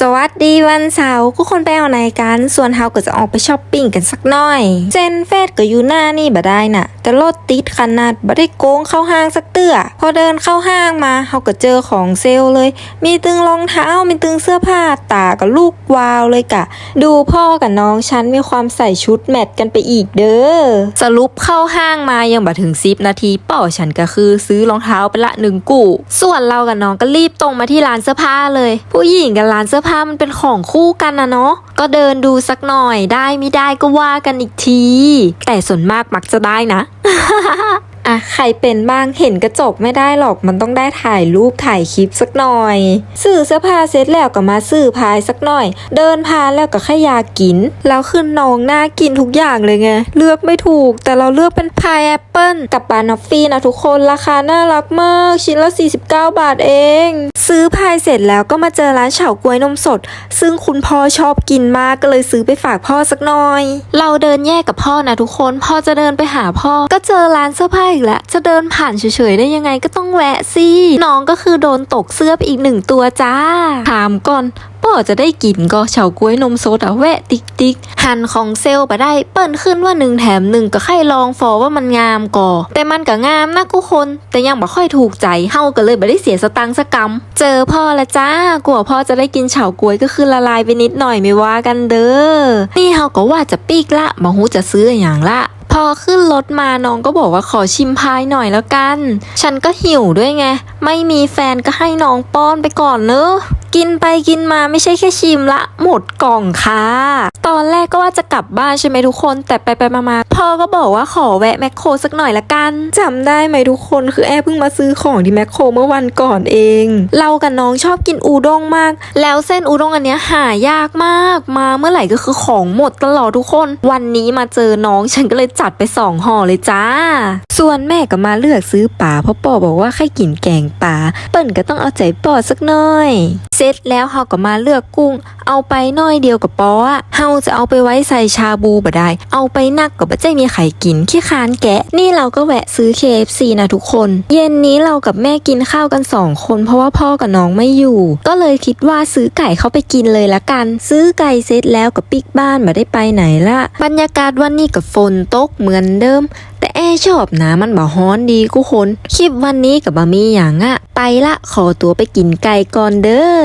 สวัสดีวันเสาร์ทุกคนไปเอาไหนกัน ส่วนเฮาก็จะออกไปช้อปปิ้งกันสักหน่อย เจนเฟสก็อยู่หน้านี่บ่ได้น่ะ แต่รถติดขนาดบ่ได้โกงเข้าห้างสักเตื้อ พอเดินเข้าห้างมาเฮาก็เจอของเซลเลย มีตึงรองเท้า มีตึงเสื้อผ้า ตากับลูกวาวเลยกะ ดูพ่อกับน้องฉันมีความใส่ชุดแมทกันไปอีกเด้อ สรุปเข้าห้างมายังบ่ถึงซิปนาทีเป่าฉันก็คือซื้อรองเท้าไปละหนึ่งกู่ ส่วนเรากับน้องก็รีบตรงมาที่ร้านเสื้อผ้าเลย ผู้หญิงกับร้านเสื้อผ้ามันเป็นของคู่กันนะเนาะก็เดินดูสักหน่อยได้ไม่ได้ก็ว่ากันอีกที แต่ส่วนมากมักจะได้นะ ใครเป็นบ้างเห็นกระจกไม่ได้หรอกมันต้องได้ถ่ายรูปถ่ายคลิปสักหน่อยซื้อเสื้อผ้าเซ็ตแล้วก็มาซื้อพายสักหน่อย เดินพาแล้วก็แค่ยากิน แล้วขึ้นน้องน่ากินทุกอย่างเลยไง เลือกไม่ถูก แต่เราเลือกเป็นพายแอปเปิลกับบานอฟฟี่นะทุกคนราคาน่ารักมาก ชิ้นละ 49 บาทเอง ซื้อพายเสร็จแล้วก็มาเจอร้านเฉาก๊วยนมสด ซึ่งคุณพ่อชอบกินมากก็เลยซื้อไปฝากพ่อสักหน่อย เราเดินแยกกับพ่อนะทุกคน พ่อจะเดินไปหาพ่อก็เจอร้านเสื้อผ้าอีกแล้ว จะเดินผ่านเฉยๆได้ยังไงก็ต้องแวะสิ น้องก็คือโดนตกเสื้อไปอีกหนึ่งตัวจ้า ถามก่อนป่อจะได้กินก็เฉาก๊วยนมสดอะแวะติ๊กติ๊กหันของเซลไปได้เปิ้นขึ้นว่าหนึ่งแถมหนึ่งก็ใครลองฟอว่ามันงามก่อ แต่มันก็งามนะกูคน แต่ยังบ่ค่อยถูกใจเฮาก็เลยไม่ได้เสียสตังค์สักกำเจอพ่อละจ้ากลัวพ่อจะได้กินเฉาก๊วยก็คือละลายไปนิดหน่อยไม่ว่ากันเด้อนี่เฮาก็ว่าจะปีกละบ่ฮู้จะซื้ออย่างละ อขึ้นรถมาน้องก็บอกว่าขอชิมพายหน่อยแล้วกัน ฉันก็หิวด้วยไง ไม่มีแฟนก็ให้น้องป้อนไปก่อนเนอะกินไปกินมาไม่ใช่แค่ชิมละ หมดกล่องค่ะ ตอนแรกก็ว่าจะกลับบ้านใช่ไหมทุกคน แต่ไปไปมามาพ่อก็บอกว่าขอแวะแมคโครสักหน่อยละกันจำได้ไหมทุกคนคือแอร์เพิ่งมาซื้อของที่แมคโครเมื่อวันก่อนเอง เรากับน้องชอบกินอูด้งมาก แล้วเส้นอูด้งอันเนี้ยหายากมาก มาเมื่อไหร่ก็คือของหมดตลอดทุกคน วันนี้มาเจอน้องฉันก็เลยจัดไปสองห่อเลยจ้า ส่วนแม่ก็มาเลือกซื้อป่าเพราะป่อบอกว่าใครกินแกงป่าเปิ้นก็ต้องเอาใจป่อสักหน่อยเสร็จแล้วเฮาก็มาเลือกกุ้ง เอาไปน้อยเดียวกับปออะเฮาจะเอาไปไว้ใส่ชาบูบ่ได้ เอาไปนักกับบ่ใจมีไข่กินขี้คานแกะ นี่เราก็แวะซื้อ KFC นะทุกคน เย็นนี้เรากับแม่กินข้าวกันสองคน เพราะว่าพ่อกับน้องไม่อยู่ ก็เลยคิดว่าซื้อไก่เข้าไปกินเลยละกัน ซื้อไก่เสร็จแล้วกับปิกบ้านมาได้ไปไหนละบรรยากาศวันนี้กับฝนตกเหมือนเดิม แต่แอชอบนะมันบ่ฮ้อนดีกูคนคลิปวันนี้กับบะมีอย่างอะไปละขอตัวไปกินไก่ก่อนเด้อ